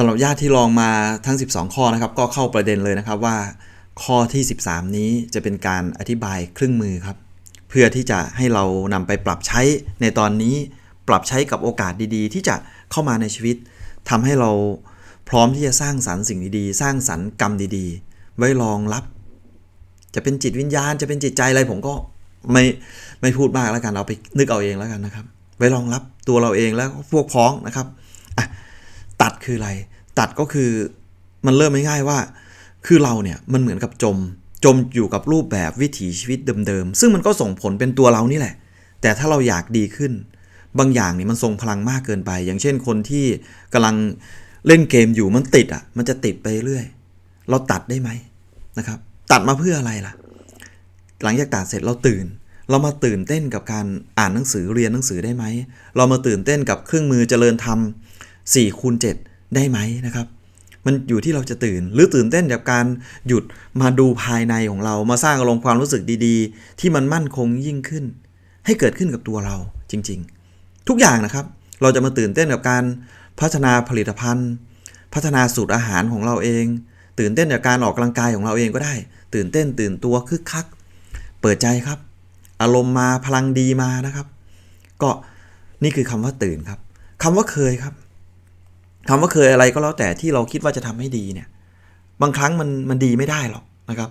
สำหรับญาติที่ลองมาทั้ง 12 ข้อนะครับ ก็เข้าประเด็นเลยนะครับว่า ข้อที่ 13 นี้จะเป็นการอธิบายเครื่องมือครับ เพื่อที่จะให้เรานำไปปรับใช้ในตอนนี้ ปรับใช้กับโอกาสดีๆ ที่จะเข้ามาในชีวิตทำให้เราพร้อมที่จะสร้างสรรค์สิ่งดีๆ สร้างสรรค์กรรมดีๆ ไว้รองรับ จะเป็นจิตวิญญาณ จะเป็นจิตใจอะไรผมก็ไม่ไม่พูดมากแล้วกันเอาไปนึกเอาเองแล้วกันนะครับ ไว้รองรับตัวเราเองแล้วพวกพ้องนะครับ ตัดคืออะไร ตัดก็คือมันเริ่มง่ายๆว่า คือเราเนี่ยมันเหมือนกับจม จมอยู่กับรูปแบบวิถีชีวิตเดิมๆ ซึ่งมันก็ส่งผลเป็นตัวเรานี่แหละ แต่ถ้าเราอยากดีขึ้น บางอย่างนี่มันทรงพลังมากเกินไป อย่างเช่นคนที่กำลังเล่นเกมอยู่มันติดอะ มันจะติดไปเรื่อย เราตัดได้ไหมนะครับ ตัดมาเพื่ออะไรล่ะ หลังจากตัดเสร็จเราตื่น เรามาตื่นเต้นกับการอ่านหนังสือเรียนหนังสือได้ไหม เรามาตื่นเต้นกับเครื่องมือเจริญธรรม 4คูณ7ได้ไหมนะครับ มันอยู่ที่เราจะตื่น หรือตื่นเต้นกับการหยุดมาดูภายในของเรามาสร้างอารมณ์ความรู้สึกดีๆ ที่มันมั่นคงยิ่งขึ้น ให้เกิดขึ้นกับตัวเราจริง ๆ ทุกอย่างนะครับเราจะมาตื่นเต้นกับการพัฒนาผลิตภัณฑ์ พัฒนาสูตรอาหารของเราเอง ตื่นเต้นกับการออกกำลังกายของเราเองก็ได้ ตื่นเต้นตื่นตัวคึกคัก เปิดใจครับ อารมณ์มาพลังดีมานะครับ ก็นี่คือคำว่าตื่นครับคำว่าเคยครับ คำว่าเคยอะไรก็แล้วแต่ที่เราคิดว่าจะทำให้ดีเนี่ย บางครั้งมันมันดีไม่ได้หรอกนะครับ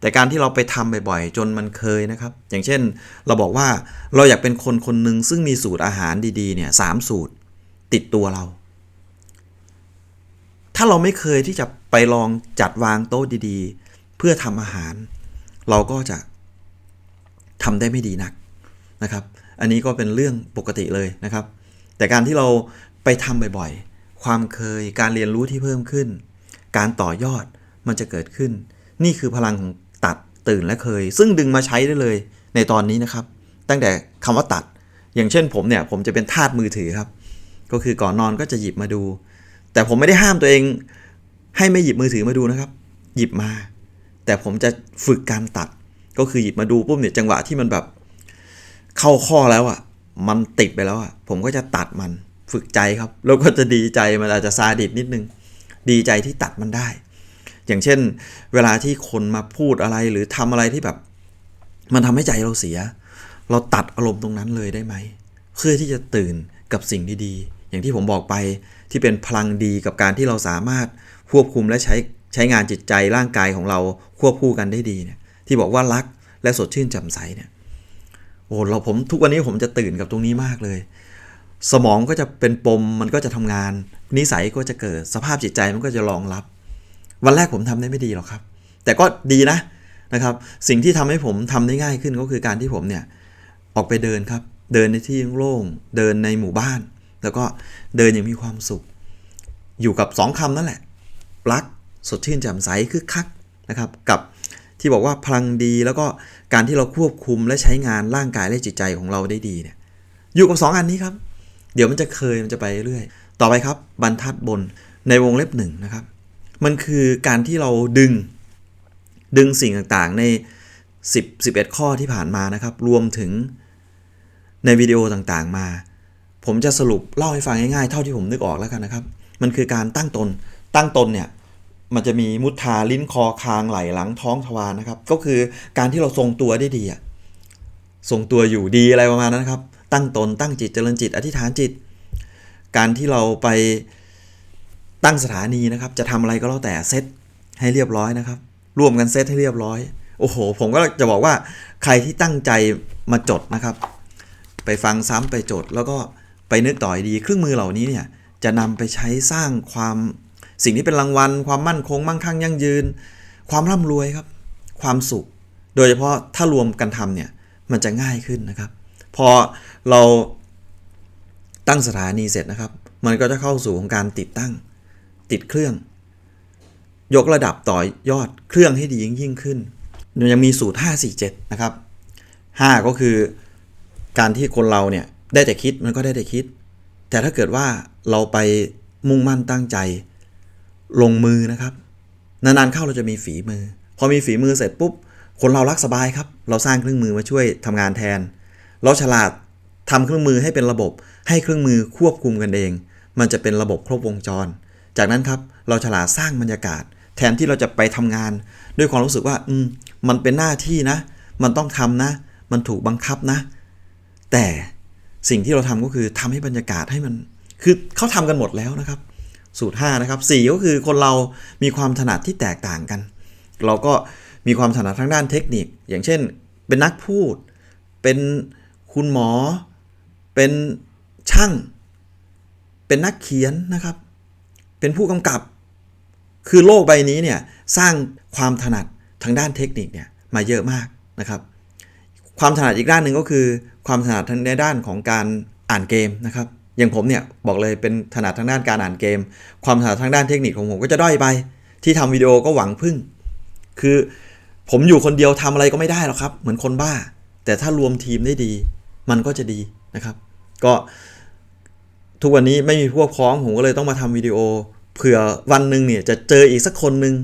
แต่การที่เราไปทำบ่อยๆ จนมันเคยนะครับ อย่างเช่น เราบอกว่าเราอยากเป็นคนคนหนึ่งซึ่งมีสูตรอาหารดีๆเนี่ยสามสูตรติดตัวเรา ถ้าเราไม่เคยที่จะไปลองจัดวางโต๊ะดีๆ เพื่อทำอาหาร เราก็จะทำได้ไม่ดีนักนะครับ อันนี้ก็เป็นเรื่องปกติเลยนะครับ แต่การที่เราไปทำบ่อยๆ ความเคย การเรียนรู้ที่เพิ่มขึ้น การต่อยอดมันจะเกิดขึ้น นี่คือพลังของตัดตื่นและเคย ซึ่งดึงมาใช้ได้เลยในตอนนี้นะครับ ตั้งแต่คำว่าตัด อย่างเช่นผมเนี่ยผมจะเป็นทาสมือถือครับ ก็คือก่อนนอนก็จะหยิบมาดู แต่ผมไม่ได้ห้ามตัวเอง ให้ไม่หยิบมือถือมาดูนะครับ หยิบมา แต่ผมจะฝึกการตัด ก็คือหยิบมาดูปุ๊บเนี่ยจังหวะที่มันแบบ เข้าข้อแล้วอะ มันติดไปแล้วอะ ผมก็จะตัดมัน ฝึกใจครับแล้วก็จะดีใจมันอาจจะซาดิสนิดนึง ดีใจที่ตัดมันได้ อย่างเช่น เวลาที่คนมาพูดอะไรหรือทำอะไรที่แบบ มันทำให้ใจเราเสีย เราตัดอารมณ์ตรงนั้นเลยได้ไหม เพื่อที่จะตื่นกับสิ่งดีๆอย่างที่ผมบอกไปที่เป็นพลังดีกับการที่เราสามารถควบคุมและใช้ใช้งานจิตใจร่างกายของเราควบคู่กันได้ดีเนี่ยที่บอกว่ารักและสดชื่นแจ่มใสเนี่ยโอ้เราผมทุกวันนี้ผมจะตื่นกับตรงนี้มากเลย สมองก็จะเป็นปมมันก็จะทำงาน นิสัยก็จะเกิดสภาพจิตใจมันก็จะรองรับ วันแรกผมทำได้ไม่ดีหรอกครับ แต่ก็ดีนะนะครับ สิ่งที่ทำให้ผมทำได้ง่ายขึ้นก็คือการที่ผมเนี่ยออกไปเดินครับ เดินในที่โล่งเดินในหมู่บ้าน แล้วก็เดินอย่างมีความสุข อยู่กับสองคำนั่นแหละ รักสดชื่นแจ่มใสคึกคักนะครับกับที่บอกว่าพลังดีแล้วก็การที่เราควบคุมและใช้งานร่างกายและจิตใจของเราได้ดีเนี่ยอยู่กับ 2 อันนี้ครับ เดี๋ยวมันจะเคยมันจะไปเรื่อย ต่อไปครับบรรทัดบนในวงเล็บหนึ่งนะครับ มันคือการที่เราดึง ดึงสิ่งต่างๆ ใน 10 11 ข้อที่ผ่านมานะครับ รวมถึงในวิดีโอต่างๆมา ผมจะสรุปเล่าให้ฟังง่ายๆ เท่าที่ผมนึกออกแล้วกันนะครับ มันคือการตั้งตน ตั้งตนเนี่ยมันจะมีมุทาลิ้นคอคางไหล่หลังท้องทวารนะครับ ก็คือการที่เราทรงตัวได้ดีอะทรงตัวอยู่ดีอะไรประมาณนั้นนะครับ ตั้งตนตั้งจิตเจริญจิต อธิษฐานจิต การที่เราไปตั้งสถานีนะครับ จะทำอะไรก็แล้วแต่เซตให้เรียบร้อยนะครับ ร่วมกันเซตให้เรียบร้อย โอ้โห ผมก็จะบอกว่าใครที่ตั้งใจมาจดนะครับ ไปฟังซ้ำไปจด แล้วก็ไปนึกต่อยดีเครื่องมือเหล่านี้เนี่ยจะนำไปใช้สร้างความสิ่งที่เป็นรางวัล ความมั่นคงมั่งคั่งยั่งยืน ความร่ำรวยครับ ความสุข โดยเฉพาะถ้ารวมกันทำเนี่ยมันจะง่ายขึ้นนะครับ พอเราตั้งสถานีเสร็จนะครับ มันก็จะเข้าสู่ของการติดตั้ง ติดเครื่อง ยกระดับต่อยอดเครื่องให้ดียิ่งยิ่งขึ้นยังมีสูตร 547 นะครับ 5 ก็คือการที่คนเราเนี่ยได้แต่คิดมันก็ได้แต่คิด แต่ถ้าเกิดว่าเราไปมุ่งมั่นตั้งใจลงมือนะครับ นานๆเข้าเราจะมีฝีมือ พอมีฝีมือเสร็จปุ๊บ คนเรารักสบายครับ เราสร้างเครื่องมือมาช่วยทำงานแทน เราฉลาดทำเครื่องมือให้เป็นระบบ ให้เครื่องมือควบคุมกันเอง มันจะเป็นระบบครบวงจร จากนั้นครับเราฉลาดสร้างบรรยากาศ แทนที่เราจะไปทำงาน ด้วยความรู้สึกว่าอืมมันเป็นหน้าที่นะ มันต้องทำนะ มันถูกบังคับนะ แต่สิ่งที่เราทำก็คือทำให้บรรยากาศให้มัน คือเขาทำกันหมดแล้วนะครับ สูตร 5 นะครับ 4 ก็คือคนเรามีความถนัดที่แตกต่างกัน เราก็มีความถนัดทางด้านเทคนิค อย่างเช่น เป็นนักพูด เป็น คุณหมอ เป็นช่าง เป็นนักเขียนนะครับ เป็นผู้กำกับ คือโลกใบนี้เนี่ยสร้างความถนัดทางด้านเทคนิคเนี่ยมาเยอะมากนะครับ ความถนัดอีกด้านหนึ่งก็คือ ความถนัดทางในด้านของการอ่านเกมนะครับ อย่างผมเนี่ยบอกเลยเป็นถนัดทางด้านการอ่านเกม ความถนัดทางด้านเทคนิคของผมก็จะด้อยไป ที่ทำวิดีโอก็หวังพึ่ง คือผมอยู่คนเดียวทำอะไรก็ไม่ได้หรอกครับ เหมือนคนบ้า แต่ถ้ารวมทีมได้ดี มันก็จะดีนะครับ ก็ทุกวันนี้ไม่มีพวกพร้องผมก็เลยต้องมาทำวิดีโอ เผื่อวันหนึ่งเนี่ยจะเจออีกสักคนหนึ่ง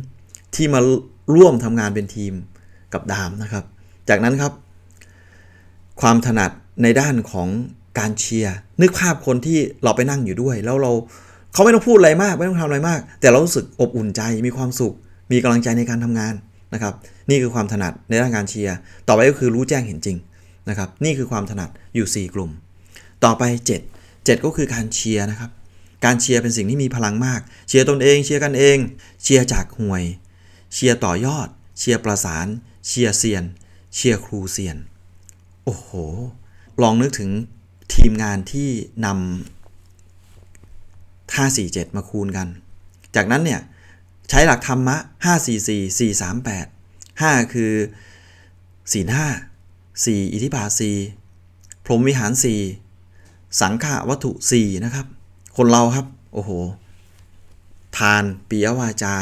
ที่มาร่วมทำงานเป็นทีมกับดามนะครับ จากนั้นครับ ความถนัดในด้านของการเชียร์นึกภาพคนที่เราไปนั่งอยู่ด้วย แล้วเราเขาไม่ต้องพูดอะไรมาก ไม่ต้องทำอะไรมาก แต่เรารู้สึกอบอุ่นใจมีความสุข มีกำลังใจในการทำงานนะครับ นี่คือความถนัดในด้านการเชียร์ต่อไปก็คือรู้แจ้งเห็นจริง นะครับนี่คือความถนัดอยู่ 4 กลุ่ม ต่อไป 7 7 ก็คือการเชียร์นะครับ การเชียร์เป็นสิ่งที่มีพลังมาก เชียร์ตนเอง เชียร์กันเอง เชียร์จากห่วย เชียร์ต่อยอด เชียร์ประสาน เชียร์เซียน เชียร์ครูเซียน โอ้โห ลองนึกถึงทีมงานที่นำ547 มาคูณกัน จากนั้นเนี่ยใช้หลักธรรมะ 544 438 5 คือศีล5 4 อิทธิบาท4พรหมวิหาร 4 สังฆาวัตถุ4นะครับ คนเราครับ โอ้โห ทานปียวาจา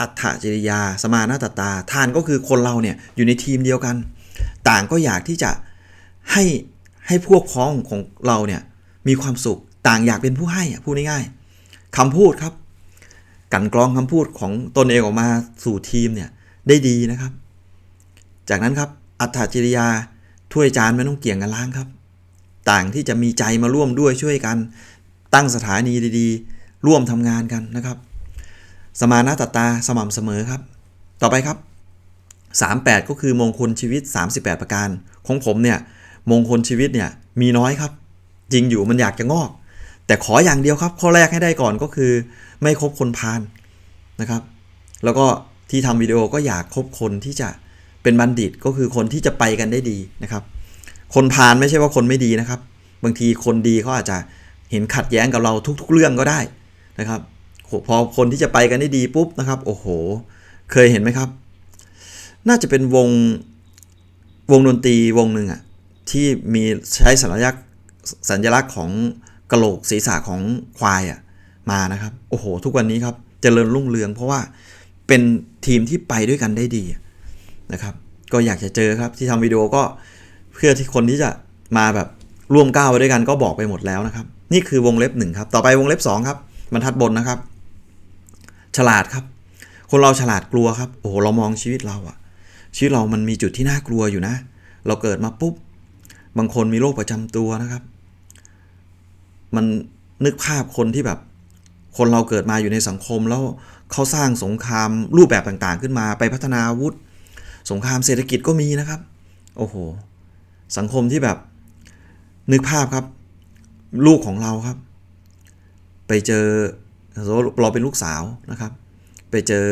อัฏฐจริยา สมานาตตา ทานก็คือคนเราเนี่ยอยู่ในทีมเดียวกัน ต่างก็อยากที่จะให้ให้พวกพ้องของเราเนี่ยมีความสุข ต่างอยากเป็นผู้ให้พูดง่ายๆคำพูดครับกันกรองคำพูดของตนเองออกมาสู่ทีมเนี่ยได้ดีนะครับ จากนั้นครับ อัฏฐจริยาถ้วยจานไม่ต้องเกี่ยงกันล้างครับ ต่างที่จะมีใจมาร่วมด้วยช่วยกัน ตั้งสถานีดีๆ ร่วมทำงานกันนะครับ สมานาตตาสม่ำเสมอครับ ต่อไปครับ 38 ก็คือมงคลชีวิต 38 ประการ ของผมเนี่ยมงคลชีวิตเนี่ยมีน้อยครับ จริงอยู่มันอยากจะงอก แต่ขออย่างเดียวครับ ข้อแรกให้ได้ก่อนก็คือ ไม่คบคนพาลนะครับ แล้วก็ที่ทำวิดีโอก็อยากคบคนที่จะ เป็นบัณฑิตก็คือคนที่จะไปกันได้ดีนะครับ คนพาลไม่ใช่ว่าคนไม่ดีนะครับ บางทีคนดีเขาอาจจะเห็นขัดแย้งกับเราทุก ๆ เรื่องก็ได้นะครับพอคนที่จะไปกันได้ดีปุ๊บนะครับ โอ้โห เคยเห็นไหมครับ น่าจะเป็นวงวงดนตรีวงหนึ่งอะที่มีใช้สัญลักษณ์สัญลักษณ์ของกระโหลกศีรษะของควายอะมานะครับ โอ้โห ทุกวันนี้ครับเจริญรุ่งเรืองเพราะว่าเป็นทีมที่ไปด้วยกันได้ดี นะครับ ก็อยากจะเจอครับที่ทำวิดีโอก็เพื่อที่คนที่จะมาแบบร่วมก้าวไปด้วยกันก็บอกไปหมดแล้วนะครับ นี่คือวงเล็บหนึ่งครับต่อไปวงเล็บสองครับบรรทัดบนนะครับ ฉลาดครับ คนเราฉลาดกลัวครับโอ้โหเรามองชีวิตเราอะชีวิตเรามันมีจุดที่น่ากลัวอยู่นะ เราเกิดมาปุ๊บบางคนมีโรคประจำตัวนะครับ มันนึกภาพคนที่แบบ คนเราเกิดมาอยู่ในสังคมแล้วเขาสร้างสงครามรูปแบบต่างๆ ขึ้นมา ไปพัฒนาอาวุธ สงครามเศรษฐกิจก็มีนะครับ โอ้โห สังคมที่แบบ นึกภาพครับ ลูกของเราครับ ไปเจอเราเป็นลูกสาวนะครับ ไปเจอ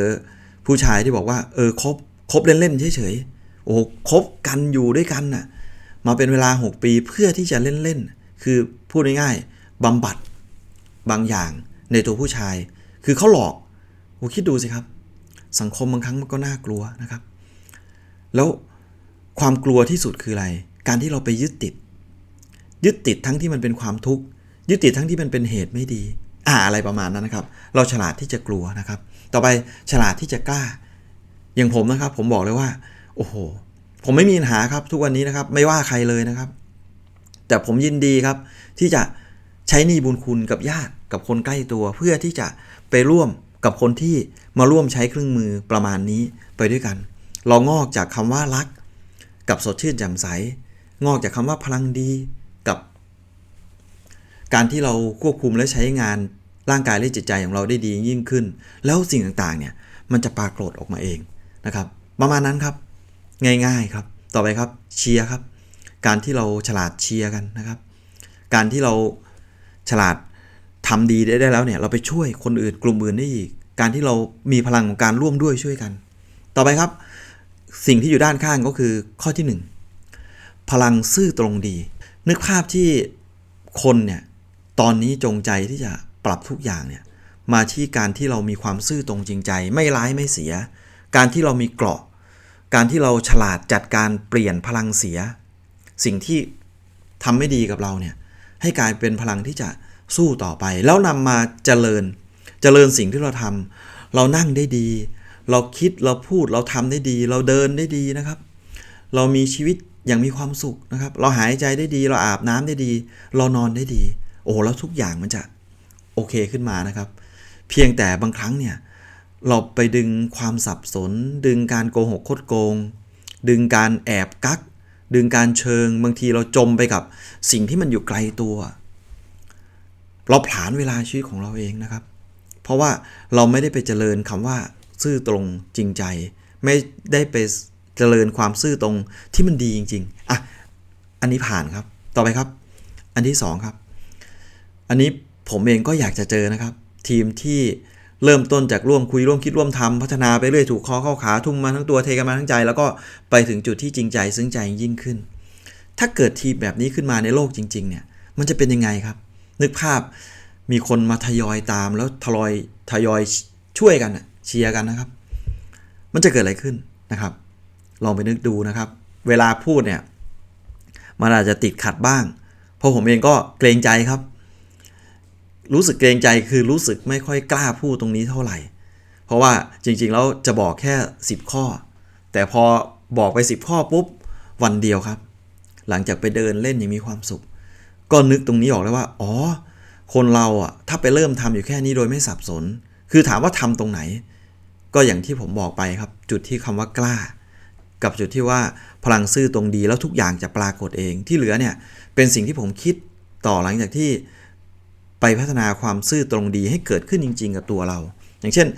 ผู้ชายที่บอกว่า เออคบคบเล่นๆเฉยๆโอ้โคบกันอยู่ด้วยกันน่ะ มาเป็นเวลา 6 ปีเพื่อที่จะเล่นๆคือพูดง่ายๆบำบัดบางอย่างในตัวผู้ชาย คือเขาหลอกโอ้คิดดูสิครับ สังคมบางครั้งมันก็น่ากลัวนะครับ แล้วความกลัวที่สุดคืออะไร การที่เราไปยึดติด ยึดติดทั้งที่มันเป็นความทุกข์ ยึดติดทั้งที่มันเป็นเหตุไม่ดี อ่าอะไรประมาณนั้นนะครับ เราฉลาดที่จะกลัวนะครับ ต่อไปฉลาดที่จะกล้า อย่างผมนะครับ ผมบอกเลยว่า โอ้โห ผมไม่มีปัญหาครับ ทุกวันนี้นะครับ ไม่ว่าใครเลยนะครับ แต่ผมยินดีครับ ที่จะใช้หนี้บุญคุณกับญาติกับคนใกล้ตัว เพื่อที่จะไปร่วมกับคนที่มาร่วมใช้เครื่องมือประมาณนี้ไปด้วยกัน เรางอกจากคำว่ารัก กับสดชื่นแจ่มใส งอกจากคำว่าพลังดีกับ การที่เราควบคุมและใช้งานร่างกายและจิตใจของเราได้ดียิ่งขึ้น แล้วสิ่งต่างๆเนี่ยมันจะปรากฏออกมาเองนะครับ ประมาณนั้นครับง่ายๆครับ ต่อไปครับเชียร์ครับ การที่เราฉลาดเชียร์กันนะครับ การที่เราฉลาดทำดีได้ได้แล้วเนี่ยเราไปช่วยคนอื่นกลุ่มอื่นได้อีก การที่เรามีพลังของการร่วมด้วยช่วยกัน ต่อไปครับ สิ่งที่อยู่ด้านข้างก็คือข้อที่หนึ่งพลังซื่อตรงดี นึกภาพที่คนเนี่ยตอนนี้จงใจที่จะปรับทุกอย่างเนี่ยมาที่การที่เรามีความซื่อตรงจริงใจ ไม่ร้ายไม่เสีย การที่เรามีเกราะ การที่เราฉลาดจัดการเปลี่ยนพลังเสีย สิ่งที่ทำไม่ดีกับเราเนี่ยให้กลายเป็นพลังที่จะสู้ต่อไป แล้วนำมาเจริญเจริญสิ่งที่เราทำเรานั่งได้ดี เราคิดเราพูดเราทำได้ดี เราเดินได้ดีนะครับ เรามีชีวิตอย่างมีความสุขนะครับ เราหายใจได้ดี เราอาบน้ำได้ดี เรานอนได้ดี โอ้แล้วทุกอย่างมันจะโอเคขึ้นมานะครับ เพียงแต่บางครั้งเนี่ยเราไปดึงความสับสน ดึงการโกหกคดโกง ดึงการแอบกัก ดึงการเชิง บางทีเราจมไปกับสิ่งที่มันอยู่ไกลตัว เราผลาญเวลาชีวิตของเราเองนะครับ เพราะว่าเราไม่ได้ไปเจริญคำว่า ซื่อตรงจริงใจ ไม่ได้ไปเจริญความซื่อตรงที่มันดีจริง ๆอะอันนี้ผ่านครับ ต่อไปครับ อันที่สองครับ อันนี้ผมเองก็อยากจะเจอนะครับ ทีมที่เริ่มต้นจากร่วมคุยร่วมคิดร่วมทำพัฒนาไปเรื่อยถูกคอเข้าขาทุ่มมาทั้งตัวเทกันมาทั้งใจ แล้วก็ไปถึงจุดที่จริงใจซึ้งใจยิ่งขึ้น ถ้าเกิดทีมแบบนี้ขึ้นมาในโลกจริง ๆ เนี่ย มันจะเป็นยังไงครับ นึกภาพมีคนมาทยอยตามแล้วทยอยทยอยช่วยกันน่ะ เชียร์กันนะครับ มันจะเกิดอะไรขึ้นนะครับ ลองไปนึกดูนะครับ เวลาพูดเนี่ย มันอาจจะติดขัดบ้าง เพราะผมเองก็เกรงใจครับ รู้สึกเกรงใจคือรู้สึกไม่ค่อยกล้าพูดตรงนี้เท่าไหร่ เพราะว่าจริงๆแล้วจะบอกแค่ 10 ข้อ แต่พอบอกไป 10 ข้อปุ๊บวันเดียวครับ หลังจากไปเดินเล่นอย่างมีความสุข ก็นึกตรงนี้ออกแล้วว่า อ๋อ คนเราอะถ้าไปเริ่มทำอยู่แค่นี้โดยไม่สับสน คือถามว่าทำตรงไหน ก็อย่างที่ผมบอกไปครับ จุดที่คำว่ากล้า กับจุดที่ว่าพลังซื่อตรงดีแล้วทุกอย่างจะปรากฏเองที่เหลือเนี่ยเป็นสิ่งที่ผมคิดต่อหลังจากที่ไปพัฒนาความซื่อตรงดีให้เกิดขึ้นจริง ๆ กับตัวเรา อย่างเช่น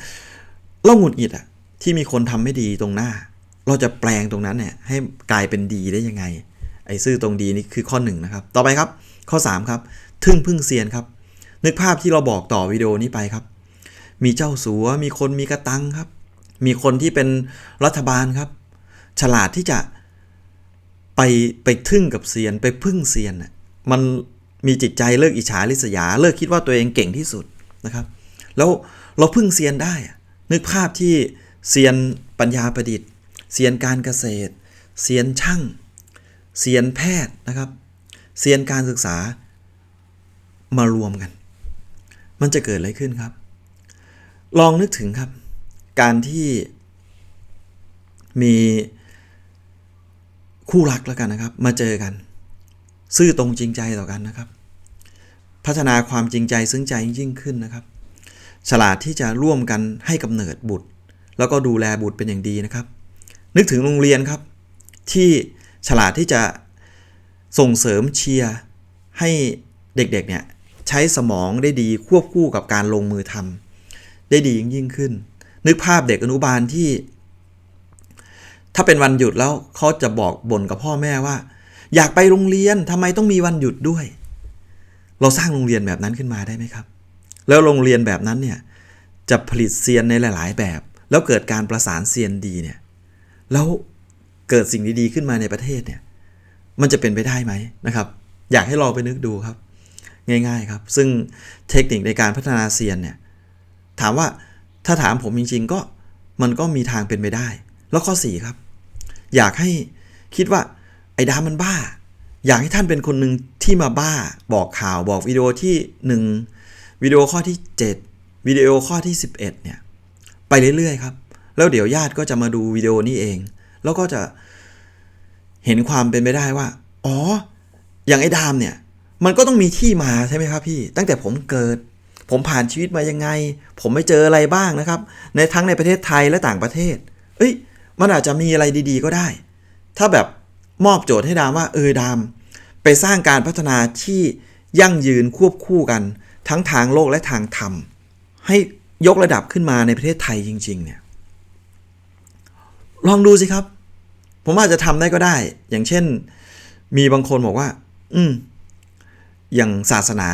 เราหงุดหงิดอะที่มีคนทำไม่ดีตรงหน้า เราจะแปลงตรงนั้นเนี่ยให้กลายเป็นดีได้ยังไง ไอ้ซื่อตรงดีนี่คือข้อหนึ่งนะครับ ต่อไปครับ ข้อ 3 ครับ ทึ่งพึ่งเซียนครับ นึกภาพที่เราบอกต่อวิดีโอนี้ไปครับ มีเจ้าสัว มีคนมีกระตังครับ มีคนที่เป็นรัฐบาลครับ ฉลาดที่จะไปไปทึ่งกับเซียนไปพึ่งเซียนน่ะมันมีจิตใจเลิกอิจฉาริษยา เลิกคิดว่าตัวเองเก่งที่สุดนะครับ แล้วเราพึ่งเซียนได้ นึกภาพที่เซียนปัญญาประดิษฐ์เซียนการเกษตรเซียนช่างเซียนแพทย์นะครับเซียนการศึกษามารวมกัน มันจะเกิดอะไรขึ้นครับ ลองนึกถึงครับ การที่มีคู่รักแล้วกันนะครับ มาเจอกัน ซื่อตรงจริงใจต่อกันนะครับ พัฒนาความจริงใจซึ้งใจยิ่งขึ้นนะครับ ฉลาดที่จะร่วมกันให้กำเนิดบุตร แล้วก็ดูแลบุตรเป็นอย่างดีนะครับ นึกถึงโรงเรียนครับ ที่ฉลาดที่จะส่งเสริมเชียร์ให้เด็กๆเนี่ยใช้สมองได้ดีควบคู่กับการลงมือทำ ได้ดียิ่งยิ่งขึ้น นึกภาพเด็กอนุบาลที่ ถ้าเป็นวันหยุดแล้วเขาจะบอกบ่นกับพ่อแม่ว่า อยากไปโรงเรียนทำไมต้องมีวันหยุดด้วย เราสร้างโรงเรียนแบบนั้นขึ้นมาได้ไหมครับ แล้วโรงเรียนแบบนั้นเนี่ยจะผลิตเซียนในหลาย ๆ แบบ แล้วเกิดการประสานเซียนดีเนี่ยแล้วเกิดสิ่งดีๆขึ้นมาในประเทศเนี่ย มันจะเป็นไปได้ไหมนะครับ อยากให้ลองไปนึกดูครับ ง่าย ๆ ครับ ซึ่งเทคนิคในการพัฒนาเซียนเนี่ย ถามว่าถ้าถามผมจริง ๆ ก็มันก็มีทางเป็นไปได้ แล้วข้อ 4 ครับ อยากให้คิดว่าไอ้ดามันบ้า อยากให้ท่านเป็นคนหนึ่งที่มาบ้า บอกข่าวบอกวิดีโอที่ 1 วิดีโอข้อที่ 7 วิดีโอข้อที่ 11 เนี่ย ไปเรื่อยๆครับ แล้วเดี๋ยวญาติก็จะมาดูวิดีโอนี้เอง แล้วก็จะเห็นความเป็นไปได้ว่า อ๋อ อย่างไอ้ดามเนี่ย มันก็ต้องมีที่มาใช่ไหมครับพี่ ตั้งแต่ผมเกิด ผมผ่านชีวิตมายังไง ผมไม่เจออะไรบ้างนะครับ ในทั้งในประเทศไทยและต่างประเทศ เอ้ย มันอาจจะมีอะไรดีๆก็ได้ ถ้าแบบมอบโจทย์ให้ดามว่าเออดาม ไปสร้างการพัฒนาที่ยั่งยืนควบคู่กัน ทั้งทางโลกและทางธรรม ให้ยกระดับขึ้นมาในประเทศไทยจริง ๆ เนี่ย ลองดูสิครับ ผมอาจจะทำได้ก็ได้ อย่างเช่น มีบางคนบอกว่า อืมอย่างศาสนา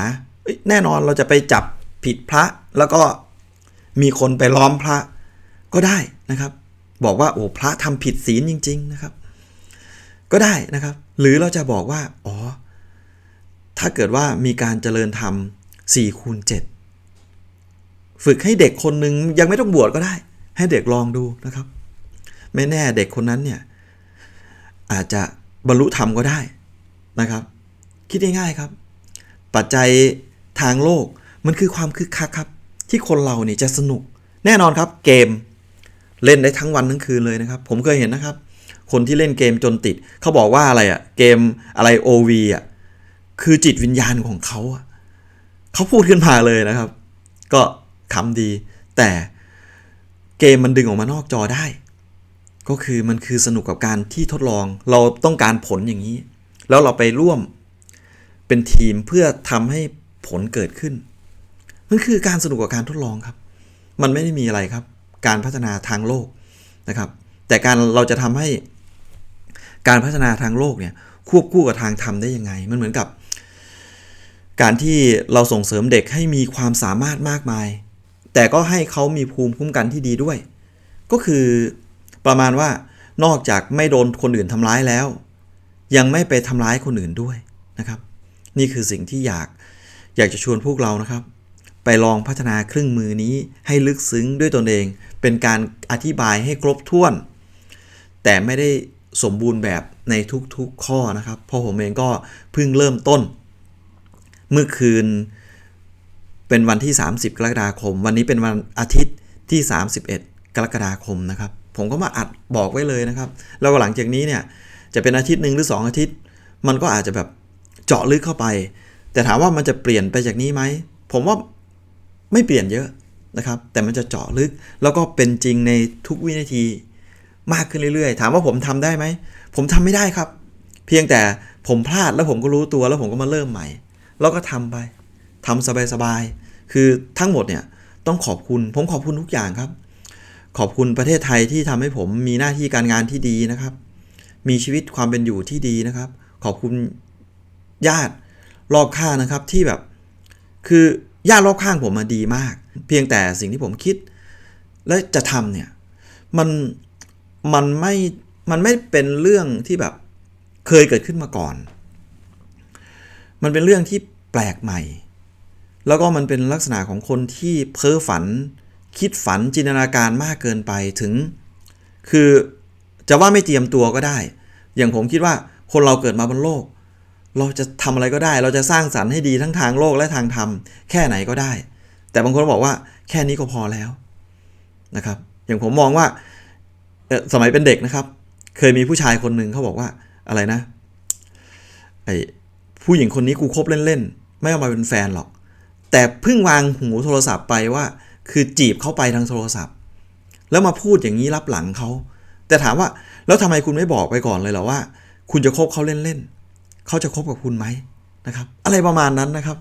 แน่นอนเราจะไปจับ ผิดพระแล้วก็มีคนไปล้อมพระก็ได้นะครับ บอกว่าโอ้พระทำผิดศีลจริง ๆนะครับ ก็ได้นะครับ หรือเราจะบอกว่าอ๋อถ้าเกิดว่ามีการเจริญธรรม4คูณ7ฝึกให้เด็กคนหนึ่งยังไม่ต้องบวชก็ได้ ให้เด็กลองดูนะครับ ไม่แน่เด็กคนนั้นเนี่ยอาจจะบรรลุธรรมก็ได้นะครับ คิดง่ายๆครับ ปัจจัยทางโลก มันคือความคึกคักครับ ที่คนเราเนี่ยจะสนุก แน่นอนครับเกมเล่นได้ทั้งวันทั้งคืนเลยนะครับ ผมเคยเห็นนะครับ คนที่เล่นเกมจนติด เขาบอกว่าอะไรอะเกมอะไร OV อะคือจิตวิญญาณของเขาอะเขาพูดขึ้นมาเลยนะครับ ก็คำดี แต่เกมมันดึงออกมานอกจอได้ ก็คือมันคือสนุกกับการที่ทดลองเราต้องการผลอย่างนี้ แล้วเราไปร่วมเป็นทีมเพื่อทำให้ผลเกิดขึ้น มันคือการสนุกกับการทดลองครับ มันไม่ได้มีอะไรครับ การพัฒนาทางโลกนะครับ แต่การเราจะทำให้การพัฒนาทางโลกเนี่ยควบคู่กับทางธรรมได้ยังไง มันเหมือนกับ การที่เราส่งเสริมเด็กให้มีความสามารถมากมาย แต่ก็ให้เขามีภูมิคุ้มกันที่ดีด้วย ก็คือประมาณว่านอกจากไม่โดนคนอื่นทำร้ายแล้ว ยังไม่ไปทำร้ายคนอื่นด้วยนะครับ นี่คือสิ่งที่อยากอยากจะชวนพวกเรานะครับ ไปลองพัฒนาเครื่องมือนี้ให้ลึกซึ้งด้วยตนเอง เป็นการอธิบายให้ครบถ้วน แต่ไม่ได้สมบูรณ์แบบในทุกๆข้อนะครับ เพราะผมเองก็เพิ่งเริ่มต้น เมื่อคืนเป็นวันที่ 30 กรกฎาคม วันนี้เป็นวันอาทิตย์ที่ 31 กรกฎาคมนะครับ ผมก็มาอัดบอกไว้เลยนะครับ แล้วก็หลังจากนี้เนี่ยจะเป็นอาทิตย์หนึ่งหรือ 2 อาทิตย์ มันก็อาจจะแบบเจาะลึกเข้าไป แต่ถามว่ามันจะเปลี่ยนไปจากนี้ไหม ผมว่า ไม่เปลี่ยนเยอะนะครับ แต่มันจะเจาะลึกแล้วก็เป็นจริงในทุกวินาที มากขึ้นเรื่อยๆ ถามว่าผมทำได้ไหม ผมทำไม่ได้ครับ เพียงแต่ผมพลาดแล้วผมก็รู้ตัวแล้วผมก็มาเริ่มใหม่ แล้วก็ทำไปทำสบายๆ คือทั้งหมดเนี่ยต้องขอบคุณ ผมขอบคุณทุกอย่างครับ ขอบคุณประเทศไทยที่ทำให้ผมมีหน้าที่การงานที่ดีนะครับ มีชีวิตความเป็นอยู่ที่ดีนะครับ ขอบคุณญาติรอบข้างนะครับที่แบบ คือ ญาติรอบข้างผมมาดีมาก เพียงแต่สิ่งที่ผมคิด และจะทำเนี่ยมันมันไม่มันไม่เป็นเรื่องที่แบบเคยเกิดขึ้นมาก่อน มันเป็นเรื่องที่แปลกใหม่ แล้วก็มันเป็นลักษณะของคนที่เพ้อฝัน คิดฝันจินตนาการมากเกินไปถึง คือจะว่าไม่เตรียมตัวก็ได้ อย่างผมคิดว่าคนเราเกิดมาบนโลก เราจะทำอะไรก็ได้ เราจะสร้างสรรค์ให้ดีทั้งทางโลกและทางธรรมแค่ไหนก็ได้ แต่บางคนบอกว่าแค่นี้ก็พอแล้วนะครับ อย่างผมมองว่าสมัยเป็นเด็กนะครับ เคยมีผู้ชายคนหนึ่งเขาบอกว่าอะไรนะไอผู้หญิงคนนี้กูคบเล่นๆ ไม่เอามาเป็นแฟนหรอก แต่เพิ่งวางหูโทรศัพท์ไปว่า คือจีบเข้าไปทางโทรศัพท์ แล้วมาพูดอย่างนี้รับหลังเขาแต่ถามว่าแล้วทำไมคุณไม่บอกไปก่อนเลยเหรอว่า คุณจะคบเขาเล่นๆ เขาจะคบกับคุณไหมนะครับ อะไรประมาณนั้นนะครับ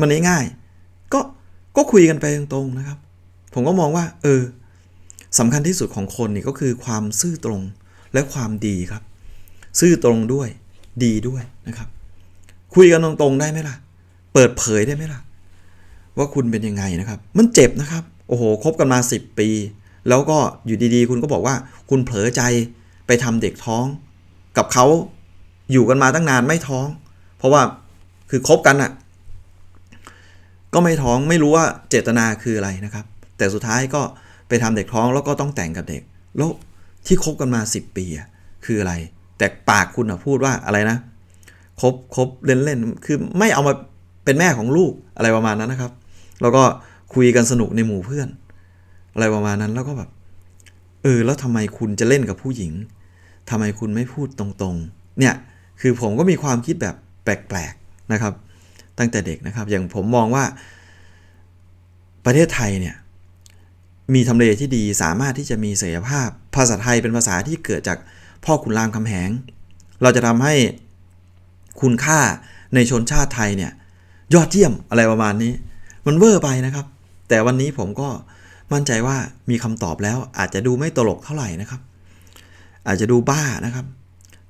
มันง่ายๆก็ก็คุยกันไปตรงๆนะครับ ผมก็มองว่า เออสำคัญที่สุดของคนนี่ก็คือความซื่อตรงและความดีครับ ซื่อตรงด้วยดีด้วยนะครับ คุยกันตรงๆได้ไหมล่ะ เปิดเผยได้ไหมล่ะ ว่าคุณเป็นยังไงนะครับ มันเจ็บนะครับ โอ้โหคบกันมา 10 ปี แล้วก็อยู่ดีๆ คุณก็บอกว่า คุณเผลอใจไปทำเด็กท้อง กับเขา อยู่กันมาตั้งนานไม่ท้อง เพราะว่าคือคบกันอะก็ไม่ท้องไม่รู้ว่าเจตนาคืออะไรนะครับ แต่สุดท้ายก็ไปทำเด็กท้องแล้วก็ต้องแต่งกับเด็ก แล้วที่คบกันมา 10 ปีคืออะไร แต่ปากคุณอะพูดว่าอะไรนะคบคบเล่นเล่นคือไม่เอามาเป็นแม่ของลูกอะไรประมาณนั้นนะครับ แล้วก็คุยกันสนุกในหมู่เพื่อน อะไรประมาณนั้นแล้วก็แบบ เออ แล้วทำไมคุณจะเล่นกับผู้หญิงทำไมคุณไม่พูดตรงๆ เนี่ย คือผมก็มีความคิดแบบแปลกๆนะครับ ตั้งแต่เด็กนะครับ อย่างผมมองว่าประเทศไทยเนี่ยมีทำเลที่ดีสามารถที่จะมีศักยภาพ ภาษาไทยเป็นภาษาที่เกิดจากพ่อขุนรามคำแหง เราจะทำให้คุณค่าในชนชาติไทยเนี่ยยอดเยี่ยมอะไรประมาณนี้ มันเวอร์ไปนะครับ แต่วันนี้ผมก็มั่นใจว่ามีคำตอบแล้วอาจจะดูไม่ตลกเท่าไหร่นะครับ อาจจะดูบ้านะครับ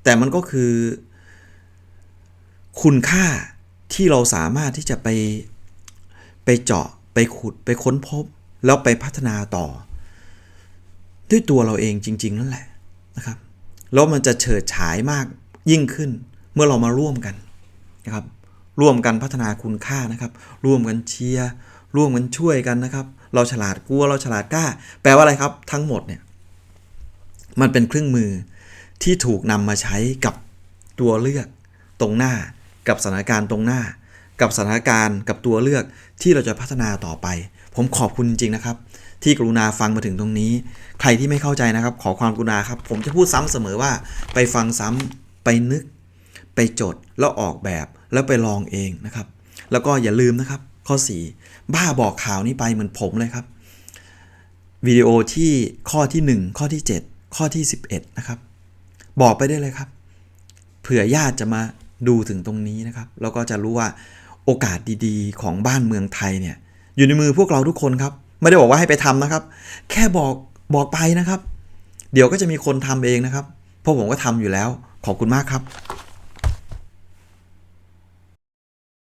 แต่มันก็คือ คุณค่าที่เราสามารถที่จะไปไปเจาะไปขุดไปค้นพบ แล้วไปพัฒนาต่อ ด้วยตัวเราเองจริง ๆ นั่นแหละนะครับแล้วมันจะเฉิดฉายมากยิ่งขึ้นเมื่อเรามาร่วมกันนะครับร่วมกันพัฒนาคุณค่านะครับ ร่วมกันเชียร์ร่วมกันช่วยกันนะครับ เราฉลาดกลัวเราฉลาดกล้า แปลว่าอะไรครับ ทั้งหมดเนี่ยมันเป็นเครื่องมือที่ถูกนำมาใช้กับตัวเลือกตรงหน้า กับสถานการณ์ตรงหน้า กับสถานการณ์กับตัวเลือกที่เราจะพัฒนาต่อไป ผมขอบคุณจริงๆนะครับ ที่กรุณาฟังมาถึงตรงนี้ ใครที่ไม่เข้าใจนะครับ ขอความกรุณาครับ ผมจะพูดซ้ำเสมอว่า ไปฟังซ้ำไปนึก ไปจดแล้วออกแบบแล้วไปลองเองนะครับ แล้วก็อย่าลืมนะครับ ข้อ 4 บ้าบอกข่าวนี้ไปเหมือนผมเลยครับวิดีโอที่ข้อที่ 1 ข้อที่ 7 ข้อที่ 11 นะครับ บอกไปได้เลยครับ เผื่อญาติจะมา ดูถึงตรงนี้นะครับ แล้วก็จะรู้ว่าโอกาสดีๆ ของบ้านเมืองไทยเนี่ย อยู่ในมือพวกเราทุกคนครับ ไม่ได้บอกว่าให้ไปทำนะครับ แค่บอกบอกไปนะครับ เดี๋ยวก็จะมีคนทำเองนะครับ เพราะผมก็ทำอยู่แล้ว ขอบคุณมากครับ